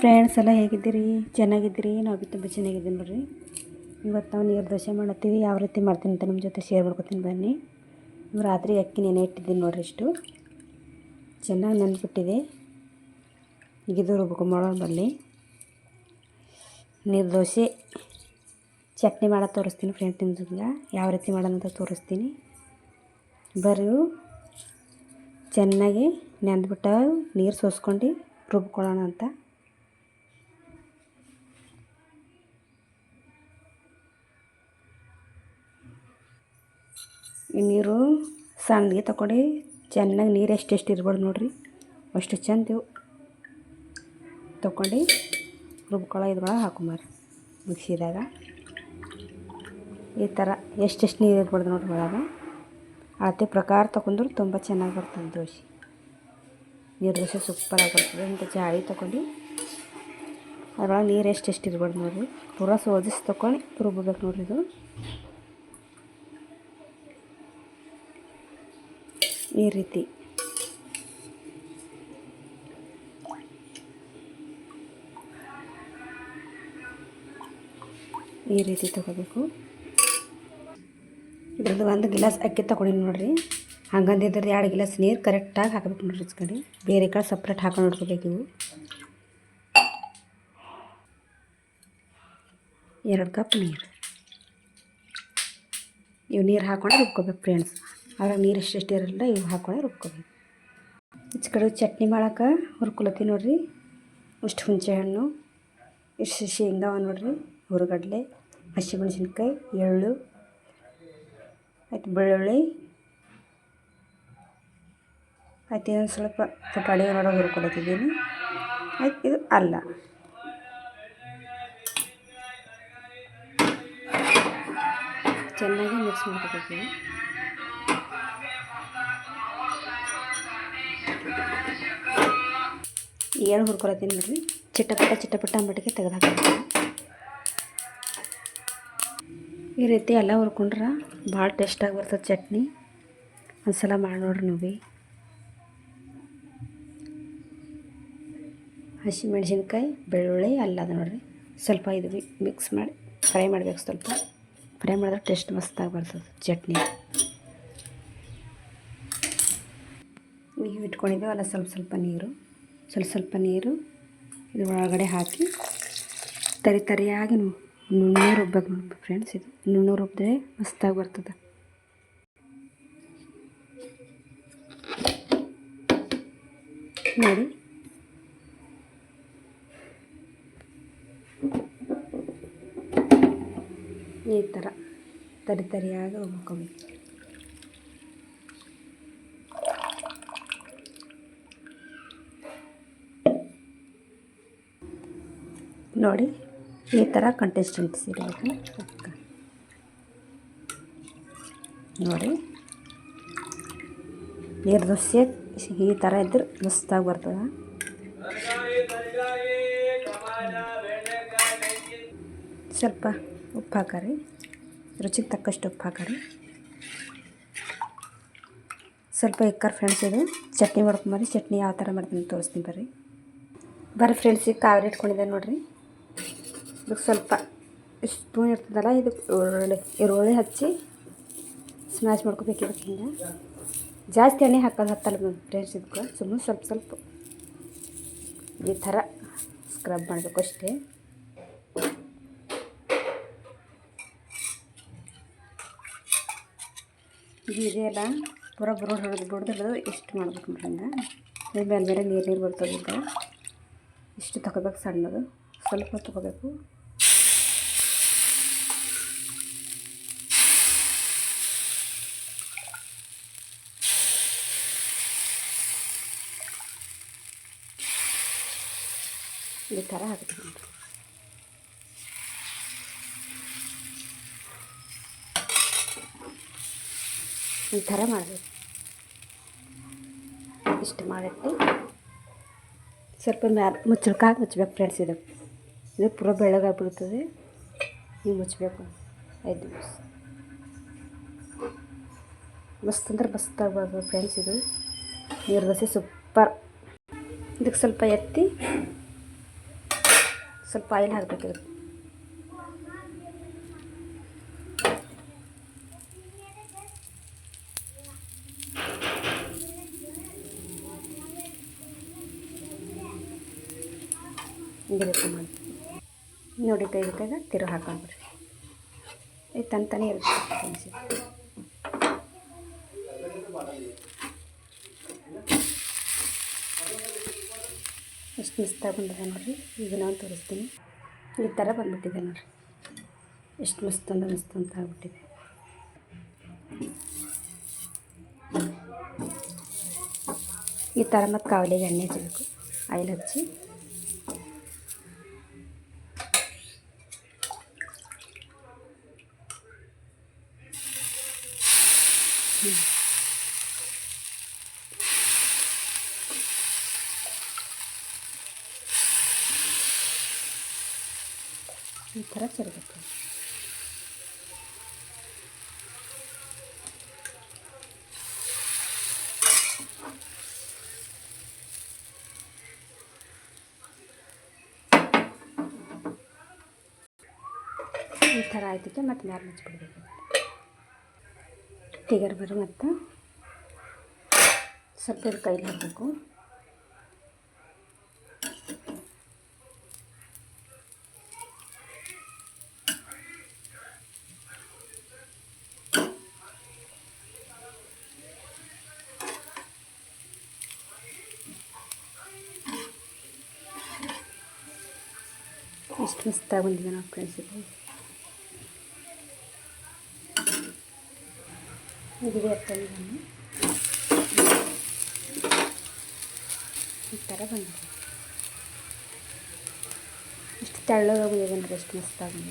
Friends ಎಲ್ಲ ಹೇಗಿದ್ದೀರಿ? ಚೆನ್ನಾಗಿದ್ದೀರಿ? ನಾವು ತುಂಬ ಚೆನ್ನಾಗಿದ್ದೀನಿ ನೋಡ್ರಿ. ಇವತ್ತು ನಾವು ನೀರು ದೋಸೆ ಮಾಡತ್ತೀವಿ ಯಾವ ರೀತಿ ಮಾಡ್ತೀನಿ ಅಂತ ನಿಮ್ಮ ಜೊತೆ ಶೇರ್ ಮಾಡ್ಕೊತೀನಿ ಬನ್ನಿ. ನೀವು ರಾತ್ರಿ ಅಕ್ಕಿ ನೆನೆ ಇಟ್ಟಿದ್ದೀನಿ ನೋಡ್ರಿ ಇಷ್ಟು. ಚೆನ್ನಾಗಿ ನೆನ್ಬಿಟ್ಟಿದೆ ಈಗ ಇದು ರುಬ್ಕೊ ಮಾಡೋಣ ಬರಲಿ ನೀರು ದೋಸೆ ಚಟ್ನಿ ಮಾಡೋದು ತೋರಿಸ್ತೀನಿ ಫ್ರೆಂಡ್ ನಿಮ್ಗೆ ಯಾವ ರೀತಿ ಮಾಡೋಣ ಅಂತ ತೋರಿಸ್ತೀನಿ. ಬರ್ರಿ ಚೆನ್ನಾಗಿ ನೆಂದ್ಬಿಟ್ಟು ನೀರು ಸೋಸ್ಕೊಂಡು ರುಬ್ಕೊಳ್ಳೋಣ ಅಂತ. ಈ ನೀರು ಸಣ್ಣಗೆ ತಗೊಂಡು ಚೆನ್ನಾಗಿ ನೀರು ಎಷ್ಟೆಷ್ಟು ಇರ್ಬಾರ್ದು ನೋಡ್ರಿ. ಅಷ್ಟು ಚೆಂದ ಇವು. ತಗೊಂಡು ರುಬ್ಕೊಳ, ಇದ್ರೊಳಗೆ ಹಾಕೊಂಬಾರಿ ಮಿಕ್ಸಿದಾಗ. ಈ ಥರ ಎಷ್ಟೆಷ್ಟು ನೀರು ಇರ್ಬಾರ್ದು ನೋಡ್ರಿ ಒಳಗೆ. ಅಳತೆ ಪ್ರಕಾರ ತಗೊಂಡ್ರು ತುಂಬ ಚೆನ್ನಾಗಿ ಬರ್ತದೆ ದೋಸೆ. ನೀರು ದೋಸೆ ಸೂಪರಾಗಿ ಬರ್ತದೆ ಇಂಥ ಜಾಳಿ ತೊಗೊಂಡು ಅದರೊಳಗೆ ನೀರು ಎಷ್ಟೆಷ್ಟು ಇರ್ಬಾರ್ದು ನೋಡಿರಿ. ಪೂರ ಸೋದಿಸಿ ತೊಗೊಂಡು ರುಬ್ಬಬೇಕು ನೋಡ್ರಿ ಇದು. ಈ ರೀತಿ. ಈ ರೀತಿ ತಗೋಬೇಕು. ಇದ್ರದ್ದು ಒಂದು ಗಿಲಾಸ್ ಅಕ್ಕಿ ತಗೊಂಡಿ ನೋಡ್ರಿ. ಇದ್ರದ್ದು ಎರಡು ಗಿಲಾಸ್ ನೀರು ಕರೆಕ್ಟಾಗಿ ಹಾಕಬೇಕು ನೋಡ್ರಿ ಕಡೆ. ಬೇರೆ ಕಡೆ ಸಪ್ರೇಟ್ ಹಾಕೊಂಡು ನೋಡ್ಕೋಬೇಕು ಇವು. ಎರಡು ಕಪ್ ನೀರು. ಇವು ನೀರು ಹಾಕೊಂಡು ರುಬ್ಕೋಬೇಕು ಫ್ರೆಂಡ್ಸ್ ಅದ್ರಾಗ ನೀರು ಎಷ್ಟೆಷ್ಟು ಇರಲ್ಲ ಇವು ಹಾಕೊಂಡು ರುಬ್ಕೋಬೇಕು. ಈಚ ಕಡೆ ಚಟ್ನಿ ಮಾಡೋಕೆ ಹುರ್ಕೊಳತ್ತೀನಿ ನೋಡಿರಿ. ಇಷ್ಟು ಹುಣಸೆ ಹಣ್ಣು, ಇಷ್ಟು ಶೇಂಗಾವ ನೋಡಿರಿ, ಹುರುಗಡ್ಲೆ ಹಸಿಮೆಣ್ಸಿನ್ಕಾಯಿ ಎಳ್ಳು, ಆಯ್ತು ಬೆಳ್ಳುಳ್ಳಿ. ಆಯ್ತು ಇನ್ನೊಂದು ಸ್ವಲ್ಪ ಪುಟಾಣಿ ನೋಡೋ ಹುರ್ಕೊಳತ್ತಿದ್ದೀನಿ. ಆಯ್ತು ಇದು ಅಲ್ಲ. ಚೆನ್ನಾಗಿ ಮಿಕ್ಸ್ ಮಾಡ್ಕೋಬೇಕು. ಏನು ಹುರ್ಕೊಳತ್ತೀನಿ ನೋಡ್ರಿ. ಚಿಟ್ಟಪಟ್ಟ ಚಿಟ್ಟಪಟ್ಟ ಅಂಬಟ್ಟಿಗೆ ತೆಗೆದು ಹಾಕ್ತೀನಿ ಈ ರೀತಿ ಎಲ್ಲ ಹುರ್ಕೊಂಡ್ರೆ ಭಾಳ ಟೇಸ್ಟಾಗಿ ಬರ್ತದೆ ಚಟ್ನಿ. ಒಂದ್ಸಲ ಮಾಡಿ ನೋಡ್ರಿ ನೀವು ಭೀ ಹಸಿಮೆಣ್ಸಿನ್ಕಾಯಿ, ಬೆಳ್ಳುಳ್ಳಿ ಅಲ್ಲ ಅದು ನೋಡ್ರಿ. ಸ್ವಲ್ಪ ಇದು ಮಿಕ್ಸ್ ಮಾಡಿ ಫ್ರೈ ಮಾಡಬೇಕು ಸ್ವಲ್ಪ. ಫ್ರೈ ಮಾಡಿದ್ರೆ ಟೇಸ್ಟ್ ಮಸ್ತಾಗಿ ಬರ್ತದೆ ಚಟ್ನಿ. ನೀವು ಇಟ್ಕೊಂಡಿದ್ದೇವಲ್ಲ ಸ್ವಲ್ಪ ಸ್ವಲ್ಪ ನೀರು. ಸ್ವಲ್ಪ ಸ್ವಲ್ಪ ನೀರು ಇದು ಒಳಗಡೆ ಹಾಕಿ ತರಿ ತರಿಯಾಗಿ ನುಣ್ಣೂರು ರುಬ್ಬೇಕು ನೋಡಿ ಫ್ರೆಂಡ್ಸ್ ಇದು ನುಣ್ಣು ರುಬ್ಬಿದ್ರೆ ಮಸ್ತಾಗಿ ಬರ್ತದೆ. ನೋಡಿ. ಈ ಥರ ತರಿ ತರಿಯಾಗಿ ರುಬ್ಕೋಬೇಕು. ನೋಡಿ, ಈ ಥರ ಕಂಟೆಸ್ಟೆಂಟ್ಸ್ ಇರಬೇಕು ನೋಡಿ, ನೀರು ದೋಸೆ ಈ ಥರ ಇದ್ರೆ ಮಸ್ತಾಗಿ ಬರ್ತದೆ. ಸ್ವಲ್ಪ ಉಪ್ಪು ಹಾಕರಿ, ರುಚಿಗೆ ತಕ್ಕಷ್ಟು ಉಪ್ಪು ಹಾಕರಿ. ಸ್ವಲ್ಪ ಇಕ್ಕರ್ ಫ್ರೆಂಡ್ಸ್ ಇದು, ಚಟ್ನಿ ಮಾಡ್ಕೊಂಬರಿ ಚಟ್ನಿ ಯಾವ ಥರ ಮಾಡ್ತೀನಿ ತೋರಿಸ್ತೀನಿ ಬರ್ರಿ ಬರ್ರಿ ಫ್ರೆಂಡ್ಸಿಗೆ ಕಾವೇರಿ ಇಟ್ಕೊಂಡಿದ್ದೆ ನೋಡಿರಿ. ಇದಕ್ಕೆ ಸ್ವಲ್ಪ ಸ್ಪೂನ್ ಇರ್ತದಲ್ಲ ಇದಕ್ಕೆ ಈರುಳ್ಳಿ ಈರುಳ್ಳಿ ಹಚ್ಚಿ ಸ್ಮ್ಯಾಶ್ ಮಾಡ್ಕೋಬೇಕು ಇದಕ್ಕೆ ಜಾಸ್ತಿ ಎಣ್ಣೆ ಹಾಕೋದು ಹತ್ತಲ್ಲ ಫ್ರೆಂಡ್ಸ್ ಇದಕ್ಕೆ ಸುಮ್ಮನೆ ಸ್ವಲ್ಪ ಸ್ವಲ್ಪ ಈ ಥರ ಸ್ಕ್ರಬ್ ಮಾಡಬೇಕು ಅಷ್ಟೇ. ಇದೆಯಲ್ಲ ಪೂರ ಬರೋಡ್ ಹೊಡೆದು ಬಡ್ದು ಹಿಡಿದು ಇಷ್ಟು ಮಾಡ್ಬೇಕು ಇದು ಮೇಲೆ ಮೇಲೆ ನೀರು ನೀರು ಬರ್ತದೆ ಇಷ್ಟು ತಗೋಬೇಕು ಸಣ್ಣದು, ಸ್ವಲ್ಪ ತಗೋಬೇಕು. ಈ ಥರ ನೋಡ್ರಿ ಈ ಥರ ಮಾಡಬೇಕು. ಇಷ್ಟು ಮಾಡಿಟ್ಟು ಸ್ವಲ್ಪ ಮ್ಯಾಲ ಮುಚ್ಚಳ್ಕಾಗಿ ಮುಚ್ಚಬೇಕು ಫ್ರೆಂಡ್ಸ್ ಇದು. ಇದು ಪೂರ ಬೆಳ್ಳಗಾಗ್ಬಿಡ್ತದೆ ಹಿಂಗೆ ಮುಚ್ಚಬೇಕು. ಐದು ನಿಮಿಷ. ಮಸ್ತ್ ಅಂದ್ರೆ ಮಸ್ತ್ ಬರ್ತದೆ ಫ್ರೆಂಡ್ಸ್ ಇದು. ನೀರು ದೋಸೆ ಸೂಪರ್. ಇದಕ್ಕೆ ಸ್ವಲ್ಪ ಎತ್ತಿ ಸ್ವಲ್ಪ ಆಯಿಲ್ ಹಾಕಬೇಕು ಹಿಂಗೆ ಮಾಡಿ ನೋಡಿ ಕೈ ತಿರು ಹಾಕೊಂಡ್ಬಿಡ್ರಿ ಇದು ತಂತಾನೆ ತಾನೇ ಇರುತ್ತೆ ಫ್ರೆಂಡ್ಸ್ ಇದು. ಎಷ್ಟು ಮಸ್ತಾಗಿ ಬಂದಿದೆ ನೋಡಿರಿ ಈಗ ನಾನು ತೋರಿಸ್ತೀನಿ ಈ ಥರ ಬಂದ್ಬಿಟ್ಟಿದೆ ನೋಡಿರಿ ಎಷ್ಟು ಮಸ್ತ್ ಅಂದ್ರೆ ಮಸ್ತ್ ಅಂತ ಆಗ್ಬಿಟ್ಟಿದೆ ಈ ಥರ ಮತ್ತು ಕಾವಲಿಗೆ ಎಣ್ಣೆ ಹಚ್ಚಬೇಕು ಆಯಿಲ್ ಹಚ್ಚಿ ಈ ಥರ ಚೆಲ್ಲಬೇಕು ಈ ಥರ ಆಯ್ತಕ್ಕೆ ಮತ್ತೆ ಮ್ಯಾಲೆ ಮುಚ್ಚಿಬಿಡ್ಬೇಕು ತಿಗರ್ ಬರೋ ಮತ್ತು ಸ್ವಲ್ಪ ಇದು ಕೈಲಿ ಹಾಕಬೇಕು ಎಷ್ಟು ಮಸ್ತಾಗಿ ಬಂದಿದೆ ನಾವು ಫ್ರೆಂಡ್ಸ್ ಇದು ಇದಿದೆ ಎತ್ತಲ್ಲಿ ನಾನು ಈ ಥರ ಬಂದಿದೆ ಇಷ್ಟು ತೆಳ್ಳಗೆ ಬಂದಿದೆ ಅಂದರೆ ಎಷ್ಟು ಮಸ್ತಾಗಿ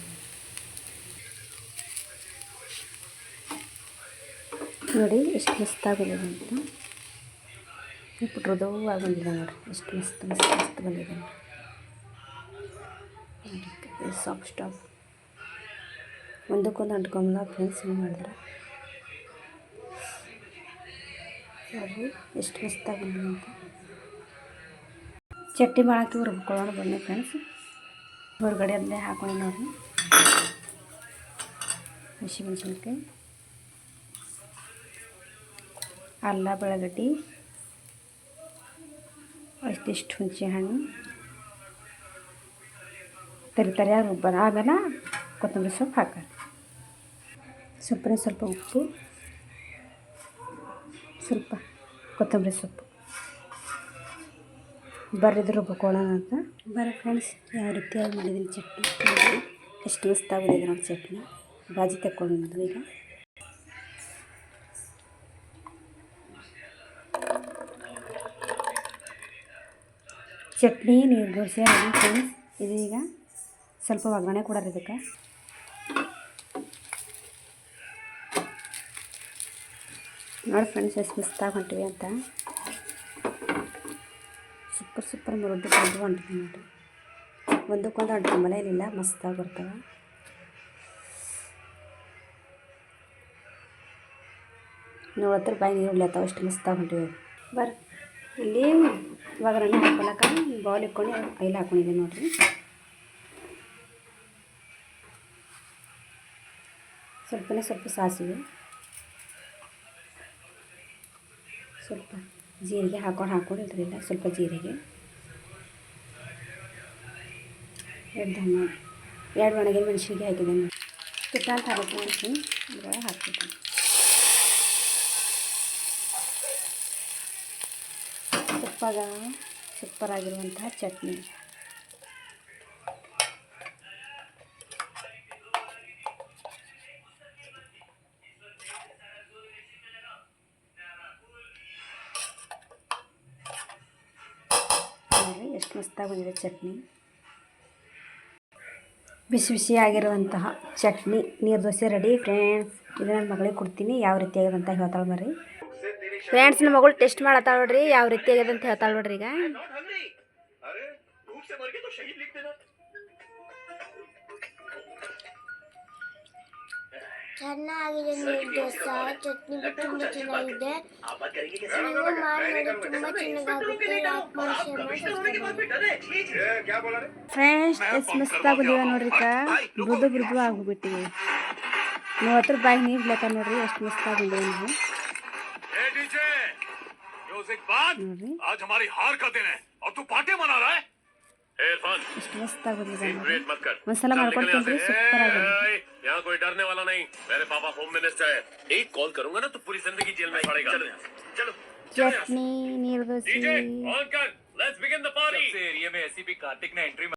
ನೋಡಿ, ಎಷ್ಟು ಮಸ್ತಾಗಿ ಬಂದಿದೆ ನೋಡಿ. ಎಷ್ಟು ಮಸ್ತ್ ಮಸ್ತ್ ಮಸ್ತ್ ಬಂದಿದೆ ಸಾಫ್ಟ್ ಸ್ಟಾಪ್ ಒಂದಕ್ಕೊಂದು ಅಂಟ್ಕೊಂಬಲ್ಲ ಫ್ರೆಂಡ್ಸ್ ಹಿಂಗೆ ಮಾಡಿದ್ರೆ? ನೋಡ್ರಿ ಎಷ್ಟು ಮಸ್ತಾಗಿ ಬಂದಿದೆ ಅಂತ. ಚಟ್ನಿ ಮಾಡಕ್ಕೆ ರುಬ್ಕೊಳ್ಳೋಣ ಬನ್ನಿ ಫ್ರೆಂಡ್ಸ್ ಹೊರಗಡೆ ಅದನ್ನೇ ಹಾಕೊಂಡು ನೋಡ್ರಿ. ಹಸಿಮೆಣ್ಸಿನ್ಕಾಯಿ, ಅಲ್ಲ ಬೆಳಗಡ್ಡಿ, ಅಷ್ಟಿಷ್ಟು ಹುಣಸೆ ಹಣ್ಣು ತರಿ ತರಿಯಾಗಿ ರುಬ್ಬ ಆಮೇಲೆ ಕೊತ್ತಂಬರಿ ಸೊಪ್ಪು ಹಾಕೋದು ಸೊಪ್ಪಿನ ಸ್ವಲ್ಪ ಉಪ್ಪು, ಸ್ವಲ್ಪ ಕೊತ್ತಂಬರಿ ಸೊಪ್ಪು. ಬರ್ರಿದ್ರೆ ರುಬ್ಕೊಳ್ಳೋಣ ಅಂತ. ಬರೋ ಫ್ರೆಂಡ್ಸ್, ಯಾವ ರೀತಿಯಾಗಿ ಮಾಡಿದ್ದೀನಿ ಚಟ್ನಿ? ಎಷ್ಟು ಮಸ್ತಾಗಿ ನಮ್ಮ ಚಟ್ನಿ. ಬಾಜಿ ತಗೊಂಡು ಈಗ. ಚಟ್ನಿ ನೀರು ದೋಸೆ ರೆಡಿ ಫ್ರೆಂಡ್ಸ್? ಇದು ಈಗ ಸ್ವಲ್ಪ ಒಗ್ಗರಣೆ ಕೊಡೋರು ಇದಕ್ಕೆ. ನೋಡಿ ಫ್ರೆಂಡ್ಸ್ ಎಷ್ಟು ಮಿಸ್ತಾಗ ಹೊಂಟಿವಿ ಅಂತ. ಸೂಪರ್ ಸೂಪರ್ ಮುರುಡ್ಡು ಬಂದು ಹೊಂಟಿವಿ ನೋಡಿರಿ ಒಂದಕ್ಕೊಂದು ಅಂಟ್ಕೊಂಬಲ್ಲ ಏನಿಲ್ಲ ಮಸ್ತಾಗಿ ಬರ್ತವೆ ನೋಡತ್ರ ಬಾಯಿ ನೀರು ಉಳ್ಯತ್ತಾವ, ಎಷ್ಟು ಮಸ್ತಾಗಿ ಹೊಂಟಿವಿ ಬರ್ರಿ. ಇಲ್ಲಿ ಒಗ್ಗರಣೆ ಹಾಕೊಳಕ ಬೌಲ್ ಇಟ್ಕೊಂಡು ಐಲ್ ಹಾಕೊಂಡಿದ್ದೆ ನೋಡಿರಿ. ಸ್ವಲ್ಪನೇ ಸ್ವಲ್ಪ ಸಾಸಿವೆ. ಸ್ವಲ್ಪ ಜೀರಿಗೆ ಹಾಕೊಂಡು ಹಾಕೊಂಡು ಇದ್ರಿಲ್ಲ ಸ್ವಲ್ಪ ಜೀರಿಗೆ. ಎರಡು ಧನ, ಎರಡು ಒಣಗಿನ ಮೆಣಸಿಗೆ ಹಾಕಿದೆ ನೋಡಿ ತುಪ್ಪ ಅಂತ ಹಾಕಿ ಮೆಣಸಿನ ಇದ್ರೊಳಗೆ ಹಾಕ್ಬಿಟ್ಟು ತುಪ್ಪಗ ಸೂಪರ್ ಚಟ್ನಿ ನೋಡಿ ಎಷ್ಟು ಮಸ್ತಾಗಿ ಬಂದಿದೆ ಚಟ್ನಿ. ಬಿಸಿ ಬಿಸಿ ಆಗಿರುವಂತಹ ಚಟ್ನಿ, ನೀರು ದೋಸೆ ರೆಡಿ ಫ್ರೆಂಡ್ಸ್ ಇದು ನನ್ನ ಮಗಳಿಗೆ ಕೊಡ್ತೀನಿ. ಯಾವ ರೀತಿ ಆಗಿದೆ ಅಂತ ಹೇಳ್ತಾಳೆ ಬರ್ರಿ. ಫ್ರೆಂಡ್ಸ್ ನಮ್ಮ ಮಗಳು ಟೆಸ್ಟ್ ಮಾಡತ್ತಾಳ ನೋಡ್ರಿ. ಯಾವ ರೀತಿ ಆಗಿದೆ ಅಂತ ಹೇಳ್ತಾಳೆ ನೋಡ್ರಿ ಈಗ. not hungry. अरे भूख से मर के तो शहीद लिख देना ಚೆನ್ನಾಗಿದೆ ನೀರು ದೋಸೆ ಚಟ್ನಿ ತುಂಬ ಚೆನ್ನಾಗಿದೆ आप बात करेंगे कैसे ನೀವು ಮಾಡಿ ನೋಡಿ ತುಂಬ ಚೆನ್ನಾಗಾಗುತ್ತೆ ಲೈಕ್ ಮಾಡಿ ಶೇರ್ ಮಾಡಿ ಸಬ್ಸ್ಕ್ರೈಬ್ ಮಾಡಿ अरे छी छी क्या बोला रे ಫ್ರೆಂಡ್ಸ್ ಎಷ್ಟು ಮಸ್ತಾಗಿದ್ದೀವ ನೋಡ್ರಿ ಅಕ್ಕ ಮೃದು ಮೃದು ಆಗ್ಬಿಟ್ಟಿವಿ ಮೂವತ್ತು ರೂಪಾಯಿ ನೀರು ಲೆಕ್ಕ ನೋಡ್ರಿ ಎಷ್ಟು ಮಸ್ತಾಗಿದ್ದೀವಿ ನೀವು ए डीजे म्यूजिक बंद ನೋಡ್ರಿ आज हमारी हार का दिन है और तू पार्टी मना रहा है ए इरफान ಎಷ್ಟು ಮಸ್ತಾಗಿದ್ದೀವಿ सीन ನೋಡ್ರಿ क्रिएट मत कर ಒಂದ್ಸಲ चल, ಮಾಡ್ಕೊಂಡು निकल यहाँ ತಿನ್ರಿ से। ಸೂಪರ್ ಆಗಿದೆ ए, ए, यहाँ कोई डरने वाला नहीं। मेरे पापा होम मिनिस्टर है। एक कॉल करूँगा ना तो पूरी ज़िंदगी जेल में पड़ेगा। चलो चटनी डीजे ऑन कर let's begin the party area में ऐसी भी कार्तिक ने एंट्री